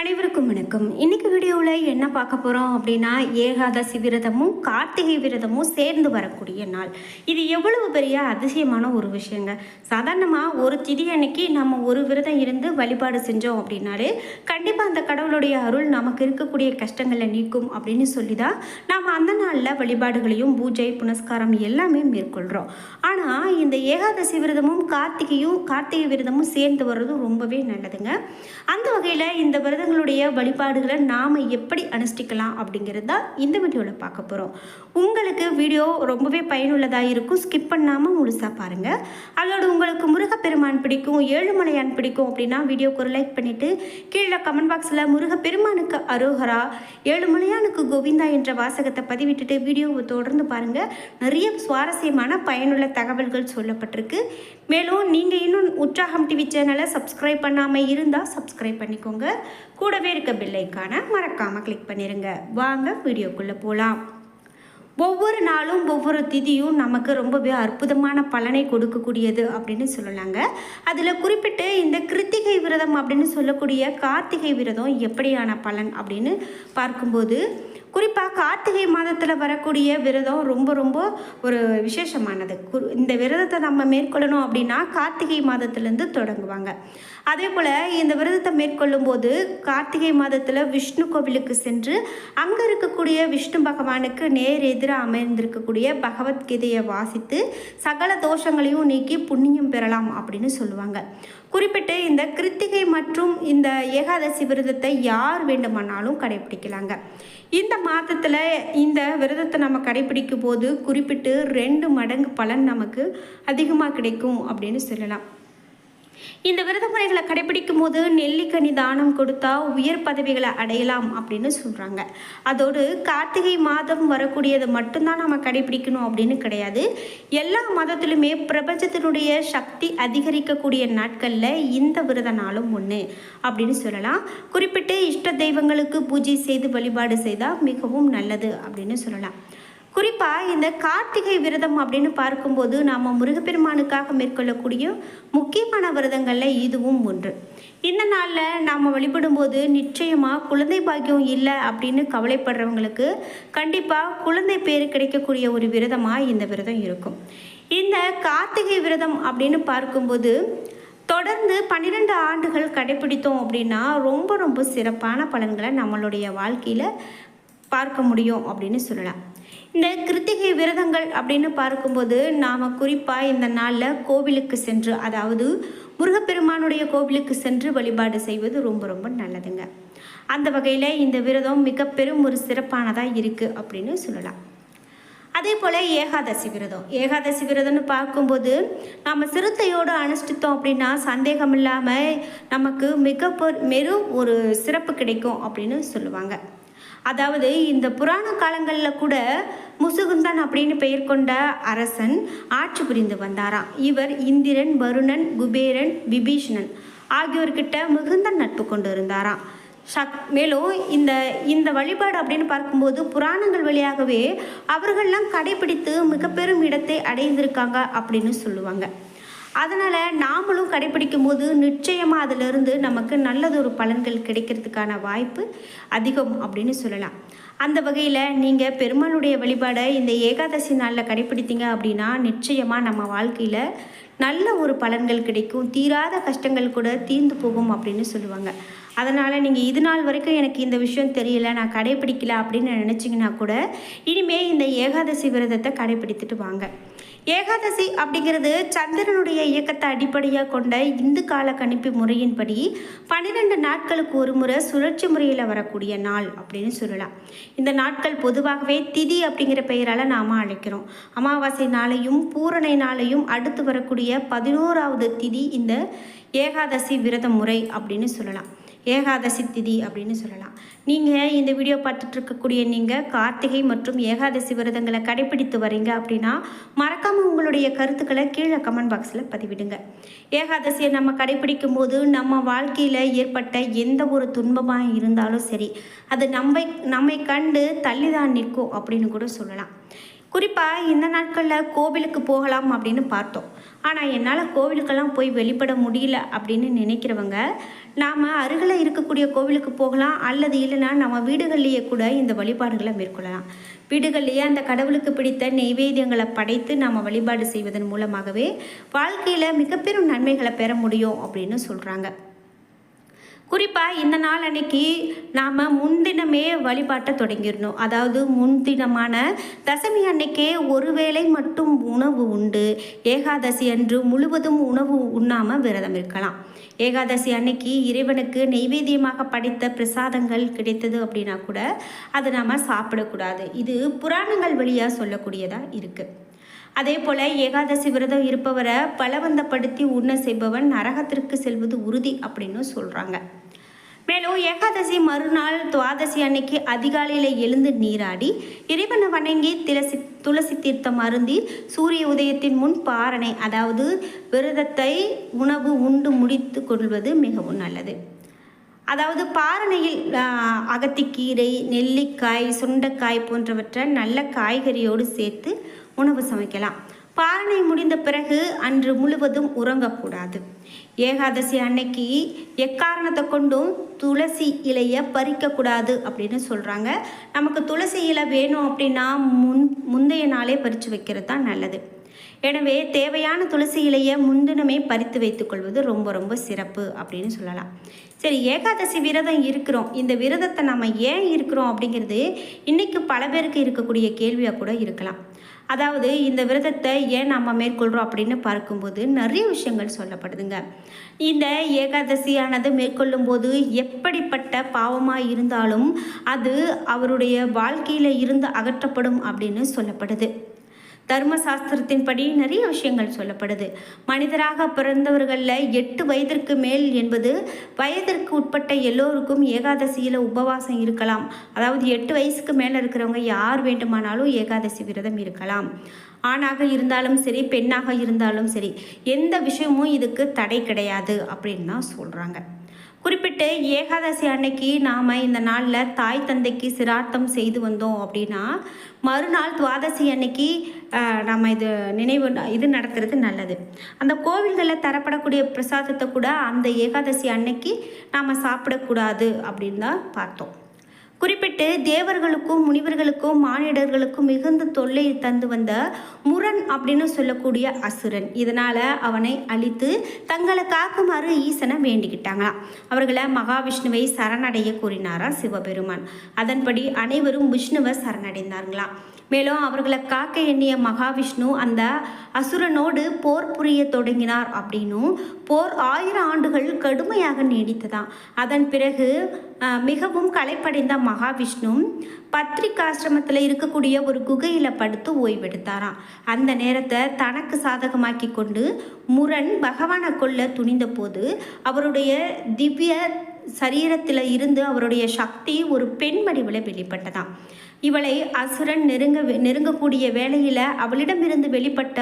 அனைவருக்கும் வணக்கம். இன்னைக்கு வீடியோவில் என்ன பார்க்க போகிறோம் அப்படின்னா ஏகாதசி விரதமும் கார்த்திகை விரதமும் சேர்ந்து வரக்கூடிய நாள். இது எவ்வளவு பெரிய அதிசயமான ஒரு விஷயங்க. சாதாரணமாக ஒரு திதி அன்னைக்கு நம்ம ஒரு விரதம் இருந்து வழிபாடு செஞ்சோம் அப்படின்னாலே கண்டிப்பாக அந்த கடவுளுடைய அருள் நமக்கு இருக்கக்கூடிய கஷ்டங்களை நீக்கும் அப்படின்னு சொல்லி தான் நாம் அந்த நாளில் வழிபாடுகளையும் பூஜை புனஸ்காரம் எல்லாமே மேற்கொள்கிறோம் ஆனால் இந்த ஏகாதசி விரதமும் கார்த்திகையும் கார்த்திகை விரதமும் சேர்ந்து வர்றதும் ரொம்பவே நல்லதுங்க. அந்த வகையில் இந்த விரதம் விரதங்களுடைய வழிபாடுகளை நாம் எப்படி அனுஷ்டிக்கலாம் அப்படிங்கிறது தான் இந்த வீடியோவில் பார்க்க போகிறோம் உங்களுக்கு வீடியோ ரொம்பவே பயனுள்ளதாக இருக்கும். ஸ்கிப் பண்ணாமல் முழுசாக பாருங்கள் அதோடு உங்களுக்கு முருகப்பெருமான் பிடிக்கும் ஏழுமலையான் பிடிக்கும் அப்படின்னா வீடியோக்கு ஒரு லைக் பண்ணிவிட்டு கீழே கமெண்ட் பாக்ஸில் முருகப்பெருமானுக்கு அரோகரா ஏழுமலையானுக்கு கோவிந்தா என்ற வாசகத்தை பதிவிட்டுட்டு வீடியோவை தொடர்ந்து பாருங்கள் நிறைய சுவாரஸ்யமான பயனுள்ள தகவல்கள் சொல்லப்பட்டிருக்கு. மேலும் நீங்கள் இன்னும் உற்சாகம் டிவி சேனலை சப்ஸ்கிரைப் பண்ணாமல் இருந்தால் சப்ஸ்கிரைப் பண்ணிக்கோங்க. கூடவே இருக்க பில்லைக்கான மறக்காமல் கிளிக் பண்ணிடுங்க வாங்க வீடியோக்குள்ளே போகலாம் ஒவ்வொரு நாளும் ஒவ்வொரு திதியும் நமக்கு ரொம்பவே அற்புதமான பலனை கொடுக்கக்கூடியது அப்படின்னு சொல்லலாங்க. அதில் குறிப்பிட்டு இந்த கிருத்திகை விரதம் அப்படின்னு சொல்லக்கூடிய கார்த்திகை விரதம் எப்படியான பலன் அப்படின்னு பார்க்கும்போது குறிப்பாக கார்த்திகை மாதத்தில் வரக்கூடிய விரதம் ரொம்ப ரொம்ப ஒரு விசேஷமானது. குரு இந்த விரதத்தை நம்ம மேற்கொள்ளணும் அப்படின்னா கார்த்திகை மாதத்துலேருந்து தொடங்குவாங்க. அதே போல் இந்த விரதத்தை மேற்கொள்ளும் போது கார்த்திகை மாதத்தில் விஷ்ணு கோவிலுக்கு சென்று அங்கே இருக்கக்கூடிய விஷ்ணு பகவானுக்கு நேர் எதிராக அமைந்திருக்கக்கூடிய பகவத்கீதையை வாசித்து சகல தோஷங்களையும் நீக்கி புண்ணியம் பெறலாம் அப்படின்னு சொல்லுவாங்க. குறிப்பிட்டு இந்த கிருத்திகை மற்றும் இந்த ஏகாதசி விரதத்தை யார் வேண்டுமானாலும் கடைபிடிக்கலாங்க இந்த மாதத்தில் இந்த விரதத்தை நம்ம கடைபிடிக்கும் போது குறிப்பிட்டு ரெண்டு மடங்கு பலன் நமக்கு அதிகமாக கிடைக்கும் அப்படின்னு சொல்லலாம். இந்த விரத முறைகளை கடைபிடிக்கும் போது நெல்லிக்கனி தானம் கொடுத்தா உயர் பதவிகளை அடையலாம் அப்படின்னு சொல்கிறாங்க அதோடு கார்த்திகை மாதம் வரக்கூடியதை மட்டும்தான் நம்ம கடைபிடிக்கணும் அப்படின்னு கிடையாது. எல்லா மதத்திலுமே பிரபஞ்சத்தினுடைய சக்தி அதிகரிக்கக்கூடிய நாட்களில் இந்த விரத நாளும் ஒன்று அப்படின்னு சொல்லலாம். குறிப்பிட்டு இஷ்ட தெய்வங்களுக்கு பூஜை செய்து வழிபாடு செய்தால் மிகவும் நல்லது அப்படின்னு சொல்லலாம். குறிப்பாக இந்த கார்த்திகை விரதம் அப்படின்னு பார்க்கும்போது நாம் முருகப்பெருமானுக்காக மேற்கொள்ளக்கூடிய முக்கியமான விரதங்களில் இதுவும் ஒன்று. இந்த நாளில் நாம் வழிபடும்போது நிச்சயமாக குழந்தை பாக்கியம் இல்லை அப்படின்னு கவலைப்படுறவங்களுக்கு கண்டிப்பாக குழந்தை பேர் கிடைக்கக்கூடிய ஒரு விரதமாக இந்த விரதம் இருக்கும். இந்த கார்த்திகை விரதம் அப்படின்னு பார்க்கும்போது தொடர்ந்து பன்னிரெண்டு ஆண்டுகள் கடைபிடித்தோம் அப்படின்னா ரொம்ப ரொம்ப சிறப்பான பலன்களை நம்மளுடைய வாழ்க்கையில் பார்க்க முடியும் அப்படின்னு சொல்லலாம். இந்த கிருத்திகை விரதங்கள் அப்படின்னு பார்க்கும்போது நாம் குறிப்பாக இந்த நாளில் கோவிலுக்கு சென்று அதாவது முருகப்பெருமானுடைய கோவிலுக்கு சென்று வழிபாடு செய்வது ரொம்ப ரொம்ப நல்லதுங்க. அந்த வகையில் இந்த விரதம் மிக பெரும் ஒரு சிறப்பானதாக இருக்குது அப்படின்னு சொல்லலாம். அதே போல் ஏகாதசி விரதம். ஏகாதசி விரதம்னு பார்க்கும்போது நம்ம சிறுத்தையோடு அனுஷ்டித்தோம் அப்படின்னா சந்தேகம் இல்லாமல் நமக்கு மிக பெரு- ஒரு சிறப்பு கிடைக்கும் அப்படின்னு சொல்லுவாங்க. அதாவது இந்த புராண காலங்களில் கூட முசுகுந்தன் அப்படின்னு பெயர் கொண்ட அரசன் ஆட்சி புரிந்து வந்தாராம். இவர் இந்திரன் வருணன் குபேரன் விபீஷணன் ஆகியோர்கிட்ட மிகுந்த நட்பு கொண்டு இருந்தாராம் சக் மேலும் இந்த இந்த வழிபாடு அப்படின்னு பார்க்கும்போது புராணங்கள் வழியாகவே அவர்கள்லாம் கடைபிடித்து மிக பெரும் இடத்தை அடைந்திருக்காங்க அப்படின்னு சொல்லுவாங்க. அதனால் நாமளும் கடைபிடிக்கும் போது நிச்சயமாக அதிலிருந்து நமக்கு நல்லதொரு பலன்கள் கிடைக்கிறதுக்கான வாய்ப்பு அதிகம் அப்படின்னு சொல்லலாம். அந்த வகையில் நீங்கள் பெருமாளுடைய வழிபாடை இந்த ஏகாதசி நாளில் கடைப்பிடித்தீங்க அப்படின்னா நிச்சயமாக நம்ம வாழ்க்கையில் நல்ல ஒரு பலன்கள் கிடைக்கும். தீராத கஷ்டங்கள் கூட தீர்ந்து போகும் அப்படின்னு சொல்லுவாங்க. அதனால் நீங்கள் இது நாள் வரைக்கும் எனக்கு இந்த விஷயம் தெரியல நான் கடைப்பிடிக்கல அப்படின்னு நினச்சிங்கன்னா கூட இனிமேல் இந்த ஏகாதசி விரதத்தை கடைப்பிடித்துட்டு வாங்க. ஏகாதசி அப்படிங்கிறது சந்திரனுடைய இயக்கத்தை அடிப்படையாக கொண்ட இந்து கால கணிப்பு முறையின்படி பன்னிரெண்டு நாட்களுக்கு ஒரு முறை சுழற்சி முறையில் வரக்கூடிய நாள் அப்படின்னு சொல்லலாம். இந்த நாட்கள் பொதுவாகவே திதி அப்படிங்கிற பெயரால் நாம் அழைக்கிறோம். அமாவாசை நாளையும் பூரணை நாளையும் அடுத்து வரக்கூடிய பதினோராவது திதி இந்த ஏகாதசி விரத முறை அப்படின்னு சொல்லலாம். ஏகாதசி திதி அப்படின்னு சொல்லலாம். நீங்கள் இந்த வீடியோ பார்த்துட்ருக்கக்கூடிய நீங்கள் கார்த்திகை மற்றும் ஏகாதசி விரதங்களை கடைபிடித்து வரீங்க அப்படின்னா மறக்காமல் உங்களுடைய கருத்துக்களை கீழே கமெண்ட் பாக்ஸில் பதிவிடுங்க. ஏகாதசியை நம்ம கடைபிடிக்கும் போது நம்ம வாழ்க்கையில் ஏற்பட்ட எந்த ஒரு துன்பமாக இருந்தாலும் சரி அது நம்மை நம்மை கண்டு தள்ளிதான் நிற்கும் அப்படின்னு கூட சொல்லலாம். குறிப்பாக இந்த நாட்களில் கோவிலுக்கு போகலாம் அப்படின்னு பார்த்தோம். ஆனால் என்னால் கோவிலுக்கெல்லாம் போய் வெளிப்பட முடியல அப்படின்னு நினைக்கிறவங்க நாம் அருகில் இருக்கக்கூடிய கோவிலுக்கு போகலாம் அல்லது இல்லைன்னா நம்ம வீடுகள்லேயே கூட இந்த வழிபாடுகளை மேற்கொள்ளலாம். வீடுகள்லேயே அந்த கடவுளுக்கு பிடித்த நெய்வேத்தியங்களை படைத்து நாம் வழிபாடு செய்வதன் மூலமாகவே வாழ்க்கையில் மிகப்பெரும் நன்மைகளை பெற முடியும் அப்படின்னு சொல்கிறாங்க குறிப்பாக இந்த நாள் அன்னைக்கு நாம் முன்தினமே வழிபாட்டை தொடங்கிடணும். அதாவது முன்தினமான தசமி அன்னைக்கே ஒரு வேளை மட்டும் உணவு உண்டு. ஏகாதசி அன்று முழுவதும் உணவு உண்ணாமல் விரதம் இருக்கலாம். ஏகாதசி அன்னைக்கு இறைவனுக்கு நெய்வேத்தியமாக படைத்த பிரசாதங்கள் கிடைத்தது அப்படின்னா கூட அதை நாம் சாப்பிடக்கூடாது. இது புராணங்கள் வழியாக சொல்லக்கூடியதாக இருக்குது அதே போல் ஏகாதசி விரதம் இருப்பவரை பலவந்தப்படுத்தி உண்ண செய்பவன் நரகத்திற்கு செல்வது உறுதி அப்படின்னு சொல்கிறாங்க மேலும் ஏகாதசி மறுநாள் துவாதசி அன்னைக்கு அதிகாலையில் எழுந்து நீராடி இறைவனை வணங்கி துளசி துளசி தீர்த்தம் அருந்தி சூரிய உதயத்தின் முன் பாரணை அதாவது விரதத்தை உணவு உண்டு முடித்து கொள்வது மிகவும் நல்லது. அதாவது பாரணையில் அகத்திக்கீரை நெல்லிக்காய் சுண்டைக்காய் போன்றவற்றை நல்ல காய்கறியோடு சேர்த்து உணவு சமைக்கலாம். பாரணை முடிந்த பிறகு அன்று முழுவதும் உறங்கக்கூடாது. ஏகாதசி அன்னைக்கு எக்காரணத்தை கொண்டும் துளசி இலையை பறிக்கக்கூடாது அப்படின்னு சொல்கிறாங்க நமக்கு துளசி இலை வேணும் அப்படின்னா முன் முந்தைய நாளே பறித்து வைக்கிறது தான் நல்லது. எனவே தேவையான துளசி இலையை முன்தினமே பறித்து வைத்துக்கொள்வது ரொம்ப ரொம்ப சிறப்பு அப்படின்னு சொல்லலாம். சரி ஏகாதசி விரதம் இருக்கிறோம். இந்த விரதத்தை நம்ம ஏன் இருக்கிறோம் அப்படிங்கிறது இன்னைக்கு பல பேருக்கு இருக்கக்கூடிய கேள்வியாக கூட இருக்கலாம். அதாவது இந்த விரதத்தை ஏன் நம்ம மேற்கொள்கிறோம் அப்படின்னு பார்க்கும்போது நிறைய விஷயங்கள் சொல்லப்படுதுங்க. இந்த ஏகாதசியானது மேற்கொள்ளும் போது எப்படிப்பட்ட பாவமாக இருந்தாலும் அது அவருடைய வாழ்க்கையில் இருந்து அகற்றப்படும் அப்படின்னு சொல்லப்படுது. தர்மசாஸ்திரத்தின்படி நிறைய விஷயங்கள் சொல்லப்படுது. மனிதராக பிறந்தவர்களில் எட்டு வயதிற்கு மேல் என்பது வயதிற்கு உட்பட்ட எல்லோருக்கும் ஏகாதசியில் உபவாசம் இருக்கலாம். அதாவது எட்டு வயசுக்கு மேலே இருக்கிறவங்க யார் வேண்டுமானாலும் ஏகாதசி விரதம் இருக்கலாம். ஆணாக இருந்தாலும் சரி பெண்ணாக இருந்தாலும் சரி எந்த விஷயமும் இதுக்கு தடை கிடையாது அப்படின்னு தான் சொல்கிறாங்க குறிப்பிட்டு ஏகாதசி அன்னைக்கு நாம் இந்த நாளில் தாய் தந்தைக்கு சிரார்த்தம் செய்து வந்தோம் அப்படின்னா மறுநாள் துவாதசி அன்னைக்கு நம்ம இது நினைவு இது நடத்துறது நல்லது. அந்த கோவில்களில் தரப்படக்கூடிய பிரசாதத்தை கூட அந்த ஏகாதசி அன்னைக்கு நாம் சாப்பிடக்கூடாது அப்படின்னு தான் பார்த்தோம். குறிப்பிட்டு தேவர்களுக்கும் முனிவர்களுக்கும் மானிடர்களுக்கும் மிகுந்த தொல்லை தந்து வந்த முரண் அப்படின்னு சொல்லக்கூடிய அசுரன். இதனால் அவனை அழித்து தங்களை காக்குமாறு ஈசனை வேண்டிக்கிட்டாங்களாம். அவர்களை மகாவிஷ்ணுவை சரணடைய கூறினாராம் சிவபெருமான். அதன்படி அனைவரும் விஷ்ணுவை சரணடைந்தார்களாம். மேலும் அவர்களை காக்க எண்ணிய மகாவிஷ்ணு அந்த அசுரனோடு போர் புரிய தொடங்கினார் அப்படின்னும் போர் ஆயிரம் ஆண்டுகள் கடுமையாக நீடித்ததாம். அதன் பிறகு மிகவும் களைப்படைந்த மகாவிஷ்ணு பத்ரிகாசிரமத்தில் இருக்கக்கூடிய ஒரு குகையில் படுத்து ஓய்வெடுத்தாராம். அந்த நேரத்தை தனக்கு சாதகமாக்கி கொண்டு முரண் பகவானை கொல்ல துணிந்த போது அவருடைய திவ்ய சரீரத்தில் இருந்து அவருடைய சக்தி ஒரு பெண் வடிவில் வெளிப்பட்டதாம். இவளை அசுரன் நெருங்க நெருங்கக்கூடிய வேளையில் அவளிடமிருந்து வெளிப்பட்ட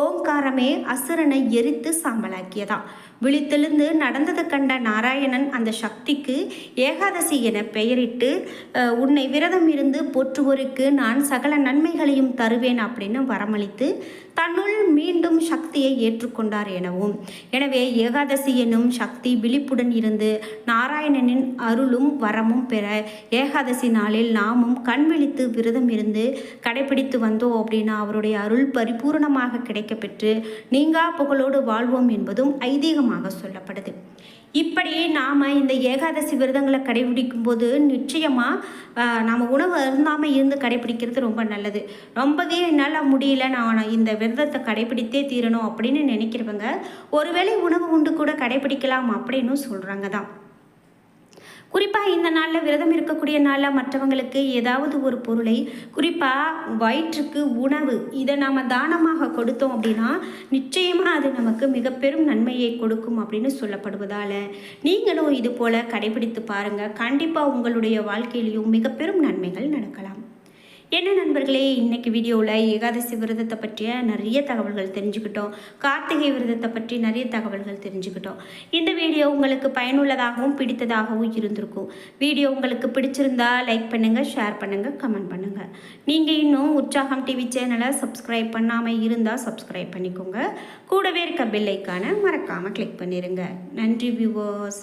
ஓங்காரமே அசுரனை எரித்து சாம்பலாக்கியதாம். விழித்தெழுந்து நடந்தது கண்ட நாராயணன் அந்த சக்திக்கு ஏகாதசி என பெயரிட்டு உன்னை விரதம் இருந்து போற்றுவோருக்கு நான் சகல நன்மைகளையும் தருவேன் அப்படின்னு வரமளித்து தன்னுள் மீண்டும் சக்தியை ஏற்றுக்கொண்டார் எனவும். எனவே ஏகாதசி எனும் சக்தி விழிப்புடன் இருந்து நாராயணனின் அருளும் வரமும் பெற ஏகாதசி நாளில் நாமும் கண் விழித்து விரதம் இருந்து கடைபிடித்து வந்தோம் அப்படின்னா அவருடைய அருள் பரிபூரணமாக கிடைக்கப்பெற்று நீங்கா புகழோடு வாழ்வோம் என்பதும் ஐதீகமாக சொல்லப்படுது. இப்படி நாம் இந்த ஏகாதசி விரதங்களை கடைபிடிக்கும் போது நிச்சயமாக நாம் உணவு அருந்தாமல் இருந்து கடைபிடிக்கிறது ரொம்ப நல்லது. ரொம்பவே என்னால் முடியல நான் இந்த விரதத்தை கடைபிடித்தே தீரணும் அப்படின்னு நினைக்கிறவங்க ஒருவேளை உணவு உண்டு கூட கடைபிடிக்கலாம் அப்படின்னு சொல்கிறாங்க தான். குறிப்பாக இந்த நாளில் விரதம் இருக்கக்கூடிய நாளில் மற்றவங்களுக்கு ஏதாவது ஒரு பொருளை குறிப்பாக வயிற்றுக்கு உணவு இதை நாம் தானமாக கொடுத்தோம் அப்படின்னா நிச்சயமாக அது நமக்கு மிக பெரும் நன்மையை கொடுக்கும் அப்படின்னு சொல்லப்படுவதால் நீங்களும் இது போல் கடைபிடித்து பாருங்கள் கண்டிப்பாக உங்களுடைய வாழ்க்கையிலையும் மிக பெரும் நன்மைகள் நடக்கலாம். என்ன நண்பர்களே இன்றைக்கி வீடியோவில் ஏகாதசி விரதத்தை பற்றிய நிறைய தகவல்கள் தெரிஞ்சுக்கிட்டோம். கார்த்திகை விரதத்தை பற்றி நிறைய தகவல்கள் தெரிஞ்சுக்கிட்டோம். இந்த வீடியோ உங்களுக்கு பயனுள்ளதாகவும் பிடித்ததாகவும் இருந்திருக்கும். வீடியோ உங்களுக்கு பிடிச்சிருந்தா லைக் பண்ணுங்கள் ஷேர் பண்ணுங்கள் கமெண்ட் பண்ணுங்கள் நீங்கள் இன்னும் உற்சாகம் டிவி சேனலை சப்ஸ்கிரைப் பண்ணாமல் இருந்தால் சப்ஸ்கிரைப் பண்ணிக்கோங்க. கூடவே இருக்க பில்லைக்கான மறக்காமல் கிளிக் பண்ணிடுங்க நன்றி வியூவர்ஸ்